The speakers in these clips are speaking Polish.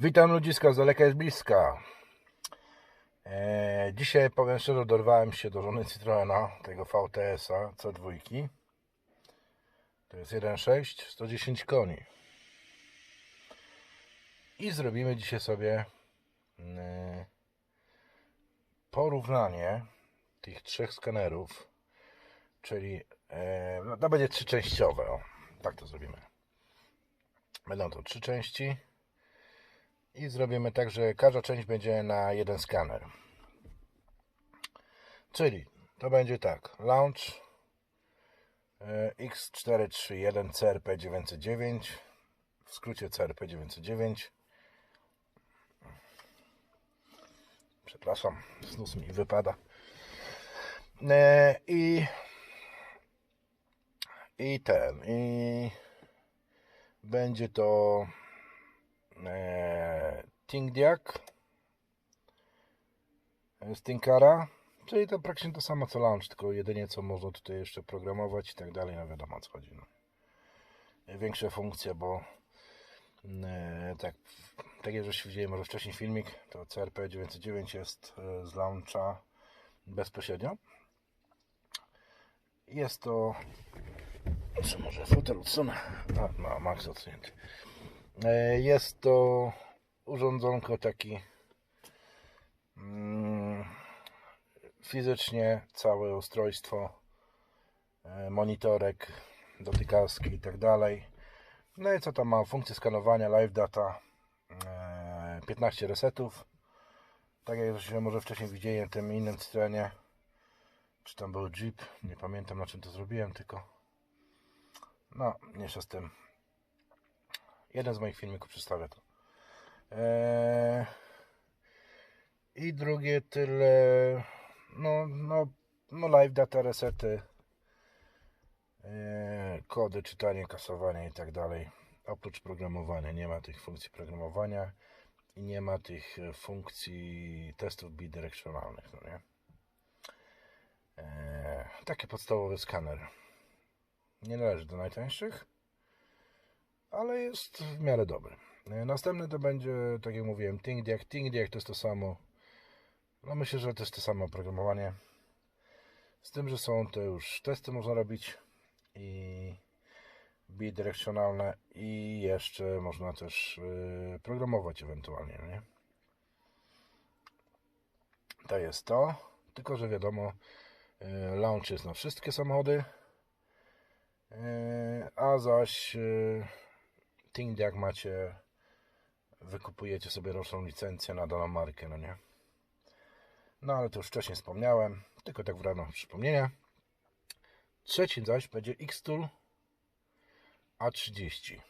Witam ludziska z daleka jest bliska. E, dzisiaj powiem szczerze, dorwałem się do żony Citroena, tego VTS-a C2. To jest 1.6, 110 koni. I zrobimy dzisiaj sobie e, porównanie tych trzech skanerów, czyli e, no, to będzie trzyczęściowe, o, tak to zrobimy. Będą to trzy części. I zrobimy tak, że każda część będzie na jeden skaner. Czyli to będzie tak. Launch e, X431 CRP909 w skrócie CRP909 przepraszam, snus mi wypada E, i i ten i będzie to e, Tingdiak z Tinkara, czyli to praktycznie to samo co Launch, tylko jedynie co można tutaj jeszcze programować i tak dalej, no wiadomo o co chodzi. No. Większe funkcje, bo e, tak, tak jak żeście widzieli może wcześniej filmik, to CRP 909 jest e, z Launcha bezpośrednio. Jest to może fotel odsunę? A, no, max odsunięty. E, Jest to urządzonko taki mm, fizycznie całe ustrojstwo, e, monitorek, dotykaski i tak dalej. No i co tam ma? Funkcję skanowania, live data, e, 15 resetów. Tak jak żeśmy może wcześniej widzieli na tym innym stronie, czy tam był Jeep, nie pamiętam na czym to zrobiłem, tylko no, mniejsza z tym. Jeden z moich filmików przedstawia to. Eee, I drugie tyle. No, no, no live data resety. Eee, kody, czytanie, kasowanie i tak dalej. Oprócz programowania. Nie ma tych funkcji programowania i nie ma tych funkcji testów bidirekcjonalnych. No nie? Eee, taki podstawowy skaner. Nie należy do najtańszych, ale jest w miarę dobry. E, Następny to będzie, tak jak mówiłem, ThinkDiag. ThinkDiag to jest to samo. No myślę, że to jest to samo oprogramowanie. Z tym, że są to już testy można robić i bidirekcjonalne i jeszcze można też yy, programować ewentualnie, nie? To jest to. Tylko, że wiadomo, yy, launch jest na wszystkie samochody. A zaś Think jak macie, wykupujecie sobie roczną licencję na daną markę, no nie? No ale to już wcześniej wspomniałem, tylko tak w ramach przypomnienia. Trzecim zaś będzie X-Tool A30.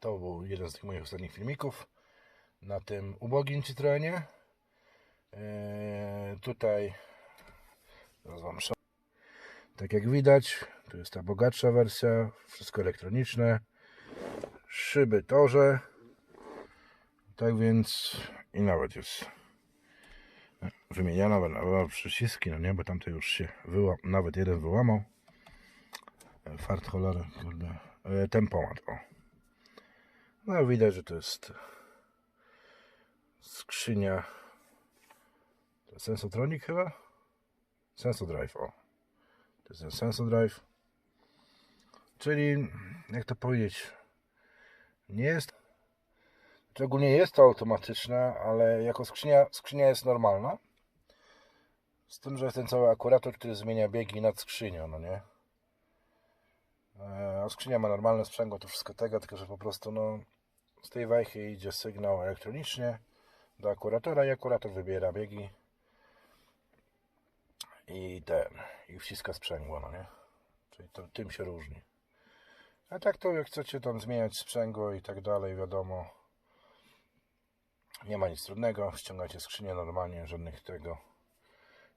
To był jeden z tych moich ostatnich filmików na tym ubogim Citroenie. Yy, tutaj zaraz wam tak jak widać, to jest ta bogatsza wersja, wszystko elektroniczne, szyby torze, tak więc i nawet jest wymieniana przyciski, no nie, bo tamte już się wyła, nawet jeden wyłamał. Fart cholery, kurde, e, tempomat, o. No widać, że to jest skrzynia, to jest Sensotronic chyba? Sensodrive, o. To jest ten Sensor Drive. Czyli, jak to powiedzieć, nie jest. Szczególnie jest to automatyczne, ale jako skrzynia, skrzynia jest normalna. Z tym, że jest ten cały akurator, który zmienia biegi nad skrzynią, no nie? E, A skrzynia ma normalne sprzęgło, to wszystko tego, tylko że po prostu no, z tej wajchy idzie sygnał elektronicznie do akuratora i akurator wybiera biegi i ten, i wciska sprzęgło, no nie? Czyli to, tym się różni. A tak to jak chcecie tam zmieniać sprzęgło i tak dalej, wiadomo, nie ma nic trudnego, ściągacie skrzynię normalnie, żadnych tego,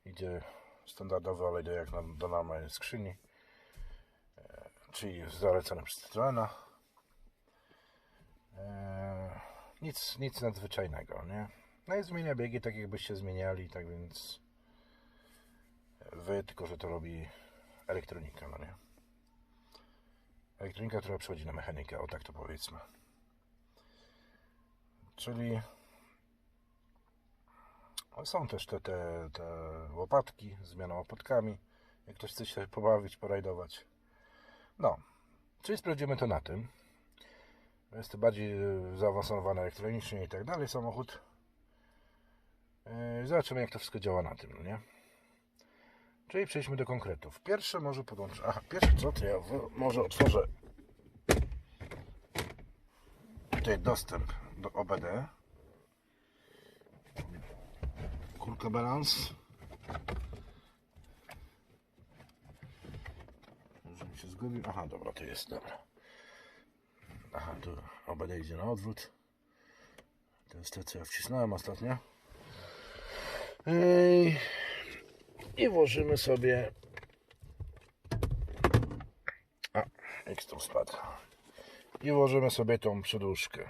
idzie standardowy olej do, jak na, do normalnej skrzyni, e, czyli zalecany przez Citroena. E, nic, nic nadzwyczajnego, nie? No i zmienia biegi tak jakbyście zmieniali, tak więc wy, tylko że to robi elektronika, no nie? Elektronika, która przechodzi na mechanikę, o tak to powiedzmy. czyli są też te, te, te łopatki z zmianą łopatkami. Jak ktoś chce się pobawić, porajdować. No, czyli sprawdzimy to na tym. Jest to bardziej e, zaawansowany elektronicznie i tak dalej samochód. E, Zobaczymy jak to wszystko działa na tym, no nie? Czyli przejdźmy do konkretów. Pierwsze może podłączę. Aha, pierwsze co to ja może otworzę tutaj dostęp do OBD. Kulka balans. Może mi się zgubił. Aha, dobra, to jest, dobra. Aha, tu OBD idzie na odwrót. To jest to, co ja wcisnąłem ostatnio. Ej, I włożymy sobie... A, to spadł. I włożymy sobie tą przedłużkę.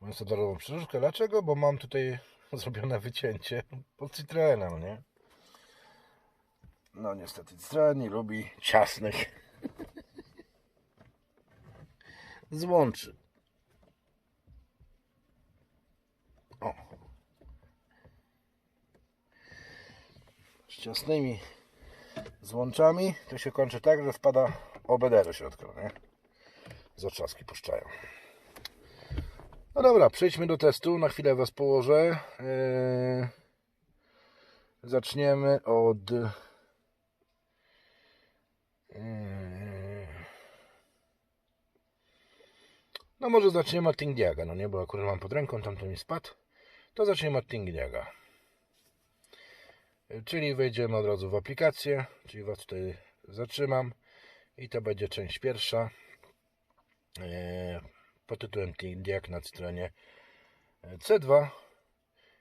Mam standardową przedłużkę. Dlaczego? Bo mam tutaj zrobione wycięcie pod no nie? No niestety Citroen nie lubi ciasnych złączy. O. Z ciasnymi złączami to się kończy tak, że wpada OBD do środka, nie? Puszczają. No dobra, przejdźmy do testu. Na chwilę Was położę. Yy, Zaczniemy od. Yy, No może zaczniemy od Tingdiaga, no nie, bo akurat mam pod ręką, tamto mi spadł. To zaczniemy od Tingdiaga. Czyli wejdziemy od razu w aplikację, czyli Was tutaj zatrzymam i to będzie część pierwsza yy, pod tytułem Tingdiag na Citroenie C2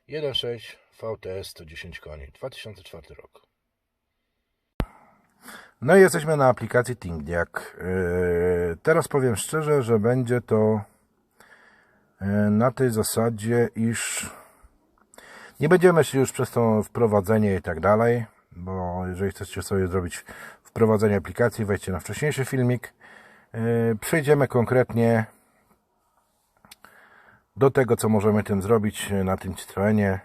1.6 VTS 110 koni 2004 rok. No i jesteśmy na aplikacji Tingdiag. Yy, Teraz powiem szczerze, że będzie to yy, na tej zasadzie, iż nie będziemy się już przez to wprowadzenie i tak dalej, bo jeżeli chcecie sobie zrobić wprowadzenie aplikacji, wejdźcie na wcześniejszy filmik. Yy, Przejdziemy konkretnie do tego, co możemy tym zrobić na tym Citroenie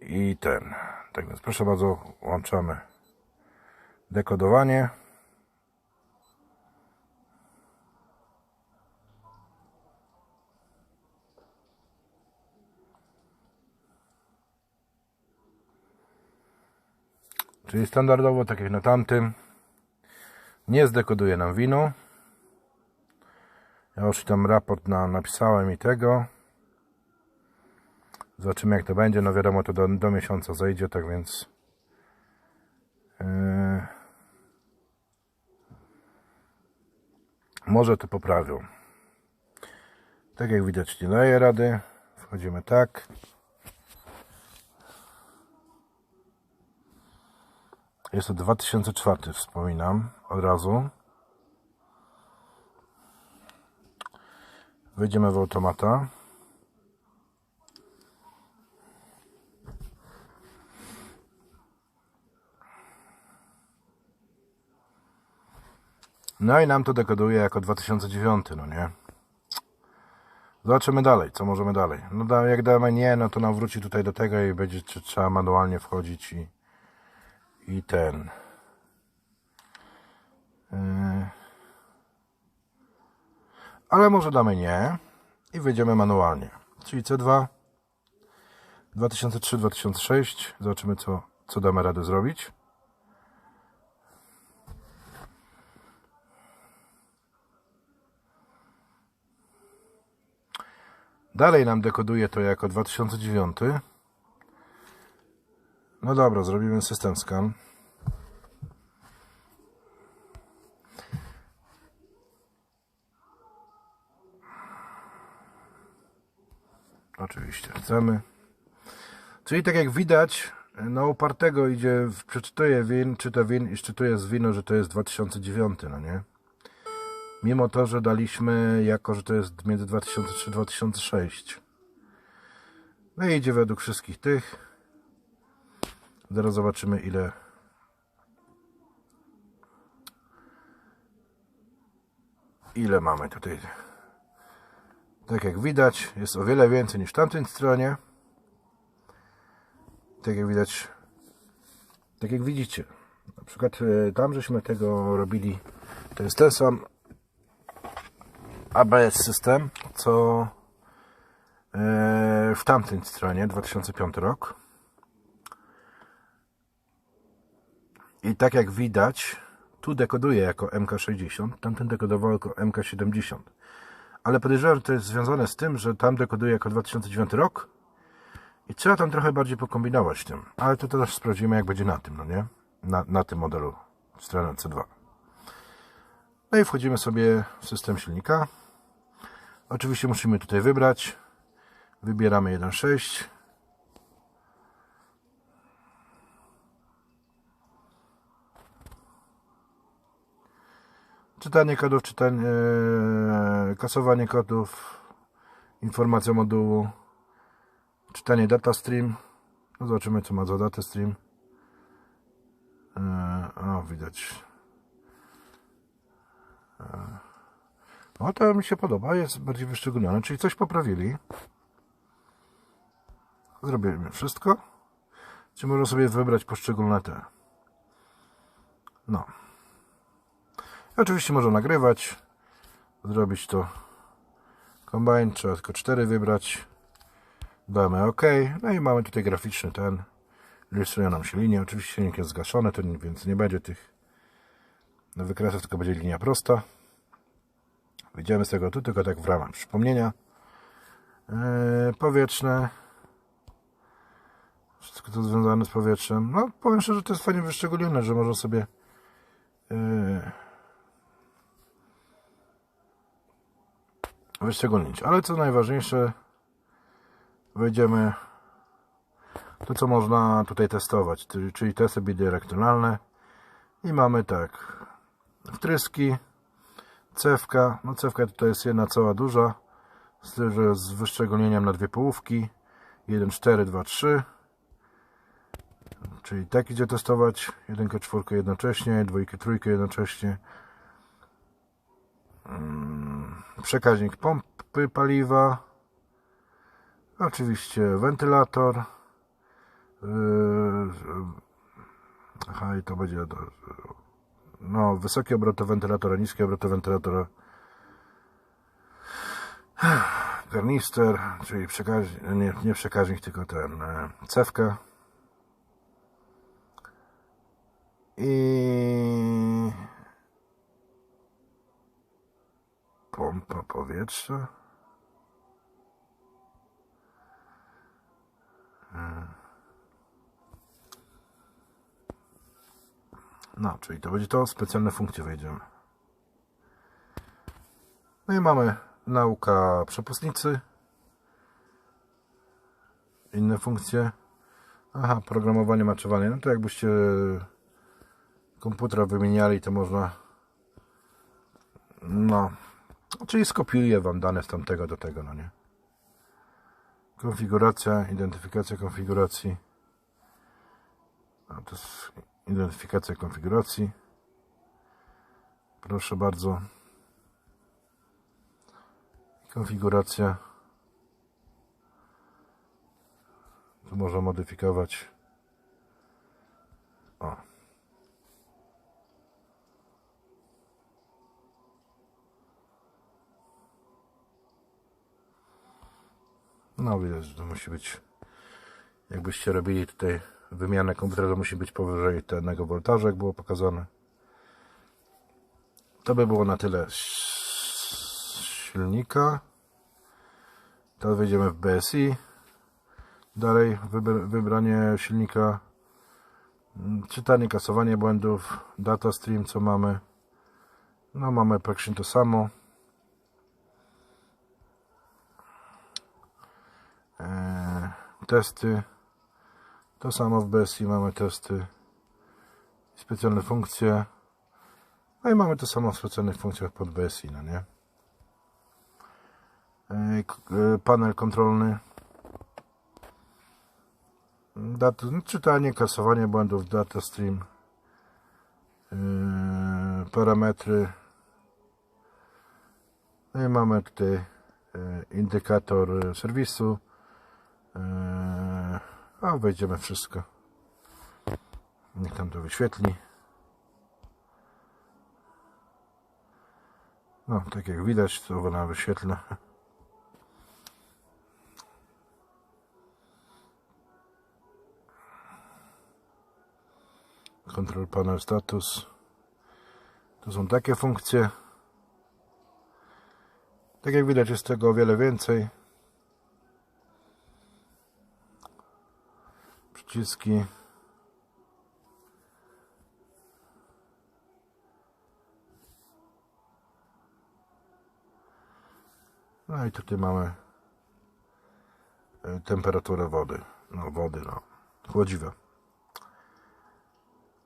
i ten. Tak więc proszę bardzo, włączamy dekodowanie. Czyli standardowo, tak jak na tamtym, nie zdekoduje nam wino. Ja już tam raport na, napisałem i tego. Zobaczymy jak to będzie. No wiadomo, to do, do miesiąca zejdzie, tak więc. Yy, może to poprawią. Tak jak widać, nie daje rady. Wchodzimy tak. Jest to 2004, wspominam od razu. Wejdziemy w automata. No i nam to dekoduje jako 2009, no nie? Zobaczymy dalej, co możemy dalej. No jak damy nie, no to nam wróci tutaj do tego i będzie tr- trzeba manualnie wchodzić i, i ten. Yy. Ale może damy nie i wyjdziemy manualnie. Czyli C2 2003-2006. Zobaczymy, co, co damy radę zrobić. Dalej nam dekoduje to jako 2009. No dobra, zrobimy system scan. Oczywiście chcemy. Czyli tak jak widać, na upartego idzie, przeczytuje win, czyta win i szczytuje z wino, że to jest 2009, no nie? Mimo to, że daliśmy jako, że to jest między 2003-2006. No i idzie według wszystkich tych. Zaraz zobaczymy ile ile mamy tutaj Tak jak widać, jest o wiele więcej niż w tamtej stronie. Tak jak widać, tak jak widzicie. Na przykład e, tam żeśmy tego robili, to jest ten sam ABS system, co e, w tamtej stronie, 2005 rok. I tak jak widać, tu dekoduje jako MK60, tamten dekodował jako MK70. Ale podejrzewam, że to jest związane z tym, że tam dekoduje jako 2009 rok i trzeba tam trochę bardziej pokombinować tym. Ale to też sprawdzimy, jak będzie na tym, no nie? Na, na tym modelu strony C2. No i wchodzimy sobie w system silnika. Oczywiście musimy tutaj wybrać. Wybieramy 1.6. Czytanie kodów, czytanie, e, kasowanie kodów, informacja modułu, czytanie data stream. No zobaczymy, co ma za data stream. E, o, widać. No to mi się podoba, jest bardziej wyszczególnione, czyli coś poprawili. Zrobimy wszystko. Czy można sobie wybrać poszczególne te? No. Oczywiście można nagrywać. Zrobić to combine. Trzeba tylko 4 wybrać. Damy OK. No i mamy tutaj graficzny ten. Ilustruje nam się linia. Oczywiście silnik jest zgaszony, to więc nie będzie tych wykresów, tylko będzie linia prosta. Wyjdziemy z tego tu, tylko tak w ramach przypomnienia. Yy, powietrzne. Wszystko to związane z powietrzem. No, powiem szczerze, że to jest fajnie wyszczególnione, że można sobie yy, wyszczególnić. Ale co najważniejsze, wejdziemy to, co można tutaj testować, czyli- testy bidirektonalne. I mamy tak, wtryski, cewka. No cewka tutaj jest jedna cała duża, z, z wyszczególnieniem na dwie połówki. 1, 4, 2, 3. Czyli tak idzie testować. Jedynkę, czwórkę jednocześnie, dwójkę, trójkę jednocześnie. Mm, Przekaźnik pompy paliwa. Oczywiście wentylator. Yy, Aha, i to będzie no, wysokie obroty wentylatora, niskie obroty wentylatora. Garnister, czyli przekaźnik, nie, nie przekaźnik, tylko ten e, cewka. I pompa powietrza. No, czyli to będzie to, specjalne funkcje wejdziemy. No i mamy nauka przepustnicy. Inne funkcje. Aha, programowanie maczowanie. No to jakbyście komputer wymieniali, to można no, czyli skopiuję wam dane z tamtego do tego, no nie. Konfiguracja, identyfikacja konfiguracji. To jest identyfikacja konfiguracji. Proszę bardzo. Konfiguracja. Tu można modyfikować. O. No że to musi być jakbyście robili tutaj wymianę komputera, to musi być powyżej tego voltażu, jak było pokazane. To by było na tyle silnika. Teraz wejdziemy w BSI. Dalej wybr- wybranie silnika. Czytanie, kasowanie błędów. Data stream, co mamy. No mamy praktycznie to samo. Testy. To samo w BSI mamy testy. Specjalne funkcje. No i mamy to samo w specjalnych funkcjach pod BSI, no nie? K- e, Panel kontrolny. Dat, no, czytanie, kasowanie błędów, data stream. Eee, Parametry. No i mamy tutaj e, indykator e, serwisu. E, A wejdziemy wszystko. Niech tam to wyświetli. No, tak jak widać, to ona wyświetla. Control Panel Status. To są takie funkcje. Tak jak widać, jest tego o wiele więcej. Przyciski. No i tutaj mamy e, temperaturę wody. No, wody, no. Chłodziwe.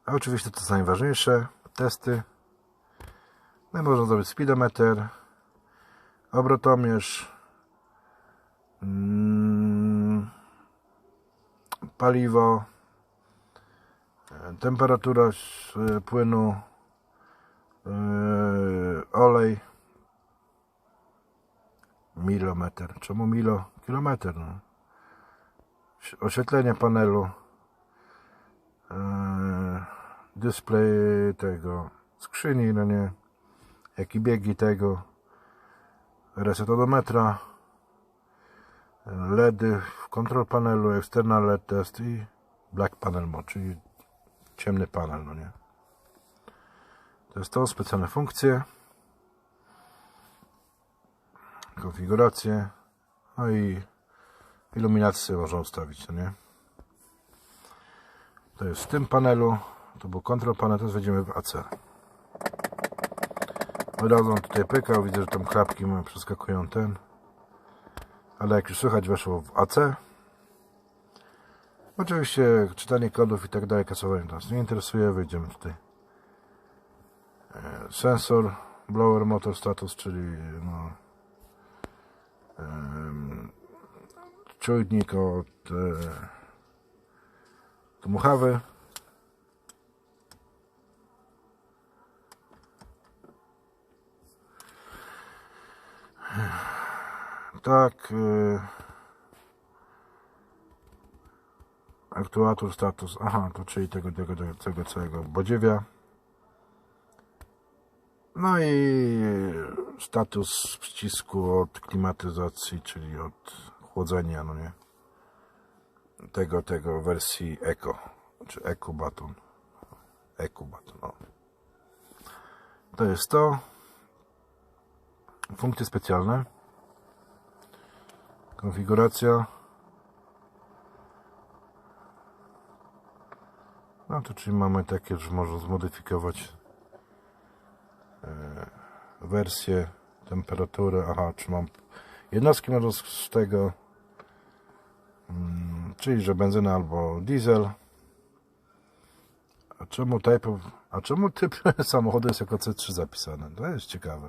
A oczywiście to co najważniejsze, testy. No i można zrobić speedometer, obrotomierz, mm, paliwo, e, temperatura s- e, płynu, e, olej, milometr. Czemu milo? Kilometr. No. Oświetlenie panelu, display tego skrzyni, no nie, jak i biegi tego, reset odometra, LEDy w control panelu, external LED test i black panel mode, czyli ciemny panel, no nie. To jest to, specjalne funkcje, konfiguracje, no i iluminację można ustawić, no nie. To jest w tym panelu, to był control panel, teraz wejdziemy w AC. Od razu tutaj pykał, widzę, że tam klapki mu przeskakują ten. Ale jak już słychać weszło w AC. Oczywiście czytanie kodów i tak dalej, kasowanie nas nie interesuje, wejdziemy tutaj. E, Sensor, blower motor status, czyli no, em, czujnik od e, dmuchawy. Tak. y, Aktuator status. Aha, to czyli tego, tego, tego, tego całego bodziewia. No i status przycisku od klimatyzacji, czyli od chłodzenia, no nie. Tego, tego wersji Eco, czy Eco Button. Eco Button, no. To jest to. Funkcje specjalne. Konfiguracja. No to czyli mamy takie, że można zmodyfikować e, wersję, temperaturę. Aha, czy mam jednostki można z- tego, mm, czyli że benzyna albo diesel. A czemu type, a czemu typ samochodu jest jako C3 zapisany? To jest ciekawe.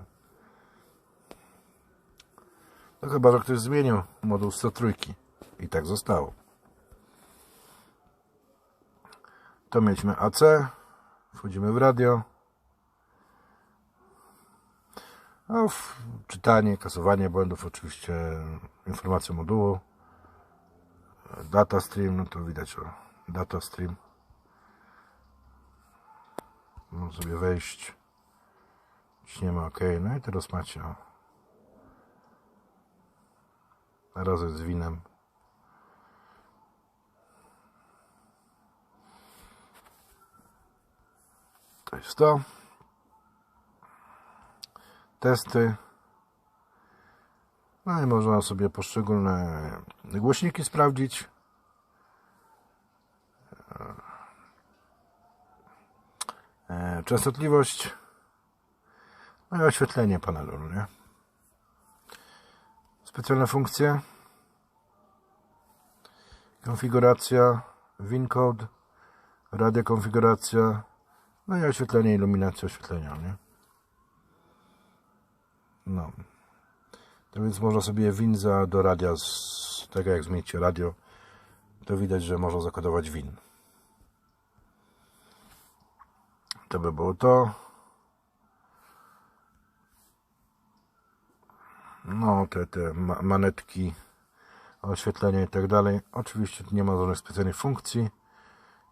No chyba, że ktoś zmienił moduł 103 i tak zostało. To mieliśmy AC, wchodzimy w radio. No, czytanie, kasowanie błędów, oczywiście informacje modułu. Data stream, no to widać o data stream. Można sobie wejść. Ciśniemy OK. No i teraz macie o, razem z winem. To jest to. Testy. No i można sobie poszczególne głośniki sprawdzić. E, Częstotliwość. No i oświetlenie panelu, nie? Specjalne funkcje. Konfiguracja, WIN code, radio konfiguracja, no i oświetlenie, iluminacja oświetlenia, nie? No. To więc można sobie WIN-za do radia, z, tak jak zmienicie radio, to widać, że można zakodować WIN. To by było to. No te, te ma- manetki, oświetlenie i tak dalej. Oczywiście nie ma żadnych specjalnych funkcji.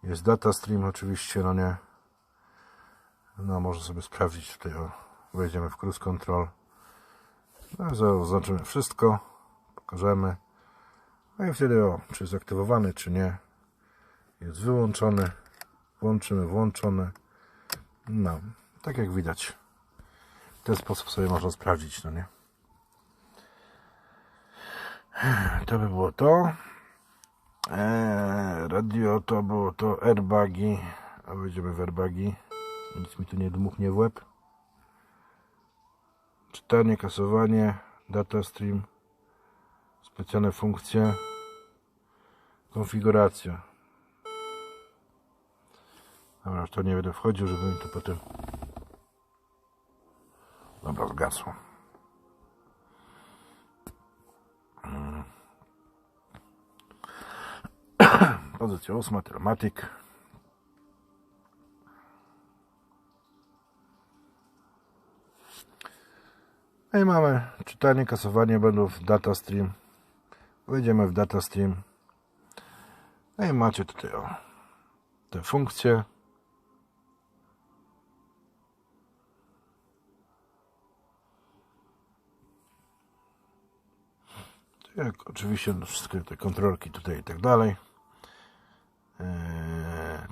Jest data stream oczywiście, no nie. No może sobie sprawdzić tutaj, o, wejdziemy w cruise control. No, zaznaczymy wszystko, pokażemy. No i wtedy o, czy jest aktywowany, czy nie. Jest wyłączony. Włączymy, włączony. No, tak jak widać. W ten sposób sobie można sprawdzić, no nie? To by było to. Eee, radio to było to airbagi. A wejdziemy w airbagi. Nic mi tu nie dmuchnie w łeb. Czytanie, kasowanie, data stream, specjalne funkcje, konfiguracja. Dobra, już to nie będę wchodził, żeby mi to potem... Dobra, zgasło. Pozycja ósma, Telematic. No i mamy czytanie, kasowanie będą w data stream. Wejdziemy w data stream. No i macie tutaj o, te funkcje. Jak oczywiście no, wszystkie te kontrolki tutaj i tak dalej. Eee,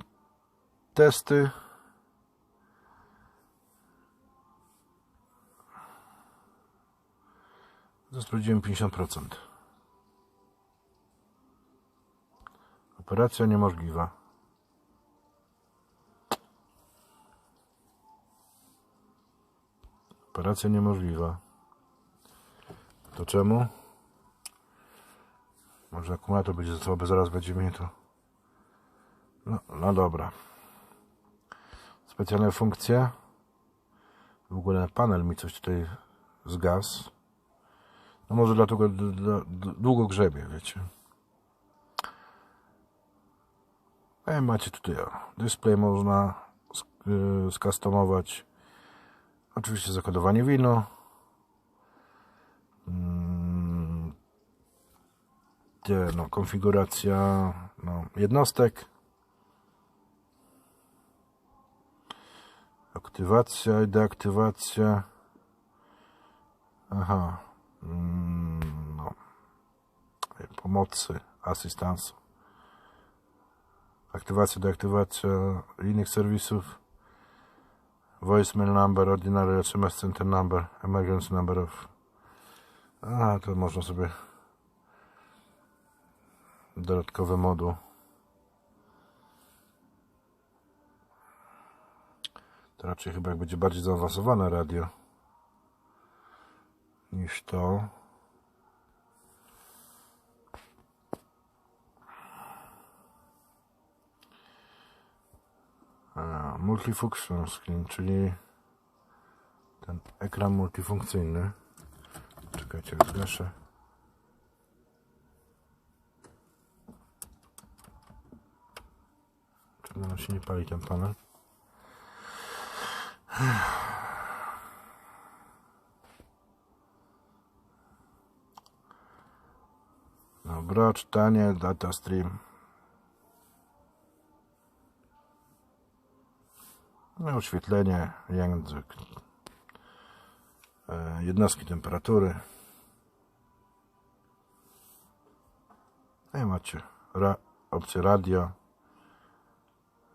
testy. Sprawdziłem 50%. Operacja niemożliwa. Operacja niemożliwa. To czemu? Może akumulator będzie słaby, zaraz będzie mnie to. No, no dobra. Specjalne funkcje. W ogóle panel mi coś tutaj zgasł. No może dlatego długo grzebie, wiecie. I macie tutaj o, display można sk- y, skustomować. Oczywiście zakodowanie wino. Gdzie, no, konfiguracja no, jednostek. Aktywacja i deaktywacja. Aha. Mm, no. Pomocy, asystansu. Aktywacja, deaktywacja innych serwisów. Voicemail number, ordinary SMS center number, emergency number of. A, to można sobie dodatkowy moduł. To raczej chyba jak będzie bardziej zaawansowane radio niż to. Multifunction screen, czyli ten ekran multifunkcyjny. Czekajcie, zgaszę. On się nie pali ten panel? Dobra, czytanie, data stream. No, oświetlenie, język, e, jednostki temperatury. No i macie ra, opcję radio,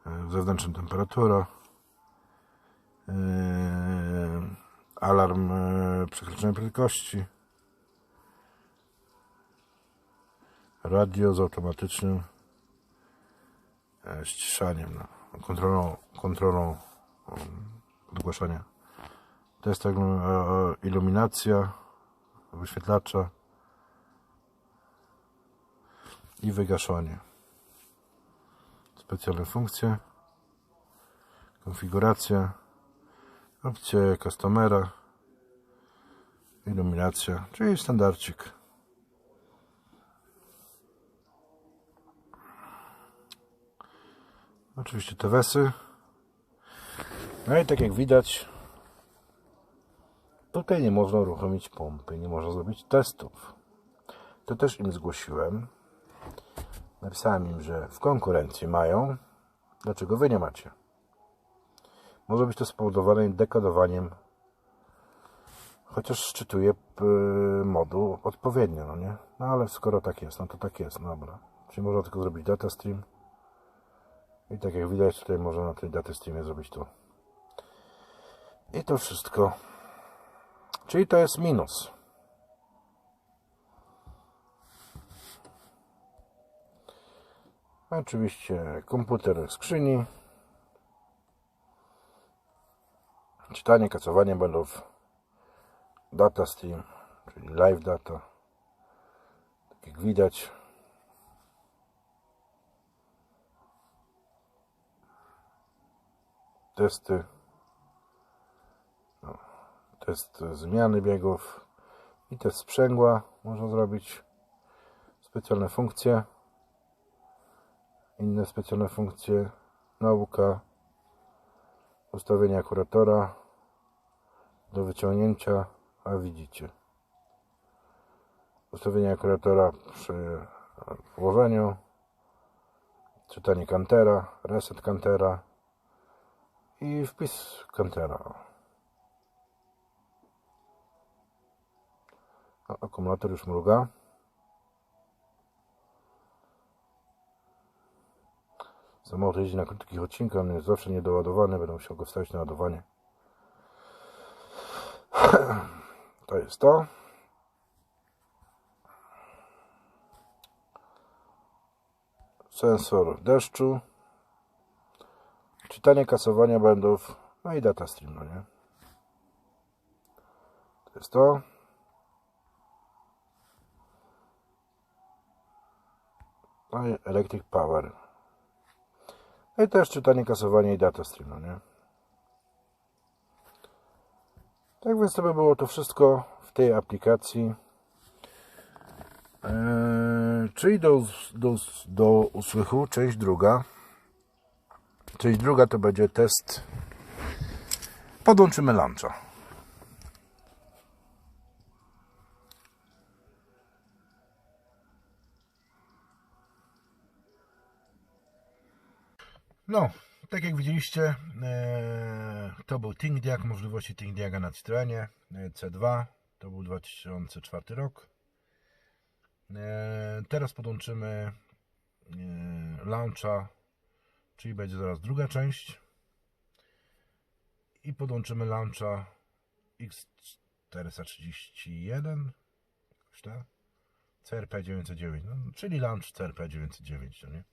e, zewnętrzna temperatura, e, alarm e, przekroczenia prędkości. radio z automatycznym ściszaniem, no, kontrolą, kontrolą um, odgłaszania. To jest tak iluminacja wyświetlacza i wygaszanie. Specjalne funkcje, konfiguracja, opcje customera, iluminacja, czyli standardcik. Oczywiście te wesy. No i tak jak widać, Tutaj nie można uruchomić pompy, nie można zrobić testów. To też im zgłosiłem. Napisałem im, że w konkurencji mają. Dlaczego wy nie macie? Może być to spowodowane dekodowaniem, chociaż szczytuje moduł odpowiednio, no nie? No ale skoro tak jest, no to tak jest, no dobra. Czyli można tylko zrobić data stream. I tak jak widać, tutaj można na tej data streamie zrobić to. I to wszystko. Czyli to jest minus. Oczywiście komputer w skrzyni. Czytanie, kasowanie będą w data stream, czyli live data. Tak jak widać. Testy. No, test zmiany biegów i test sprzęgła można zrobić. Specjalne funkcje inne specjalne funkcje, nauka, ustawienia kuratora do wyciągnięcia, a widzicie. Ustawienia kuratora przy włożeniu, czytanie kantera, reset kantera i wpis kantera. A akumulator już mruga. Samochód jeździ na krótkich odcinkach, on jest zawsze niedoładowany, będę musiał go wstawić na ładowanie. To jest to. Sensor deszczu. Czytanie kasowania błędów. No i data stream, no nie? To jest to. No i Electric Power. No i też czytanie, kasowanie i data stream, no nie? Tak więc to by było to wszystko w tej aplikacji. Eee, czyli do, do, do usłychu, część druga. Część druga to będzie test. Podłączymy luncha. No, tak jak widzieliście, e, to był ThinkDiag, możliwości ThinkDiaga na Citroenie e, C2, to był 2004 rok. E, teraz podłączymy launcha, czyli będzie zaraz druga część. I podłączymy launcha X431, jakoś tak? CRP909, no, czyli launch CRP909, no nie?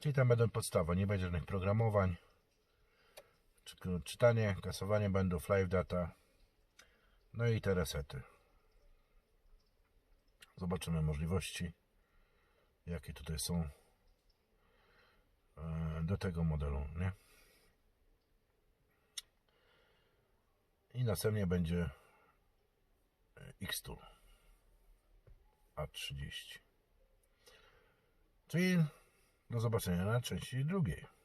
Czyli tam będą podstawa, nie będzie żadnych programowań. Czy- Czytanie, kasowanie będą live data. No i te resety. Zobaczymy możliwości, jakie tutaj są e, do tego modelu, nie? I następnie będzie e, X-Tool A30. Czyli do zobaczenia na części drugiej.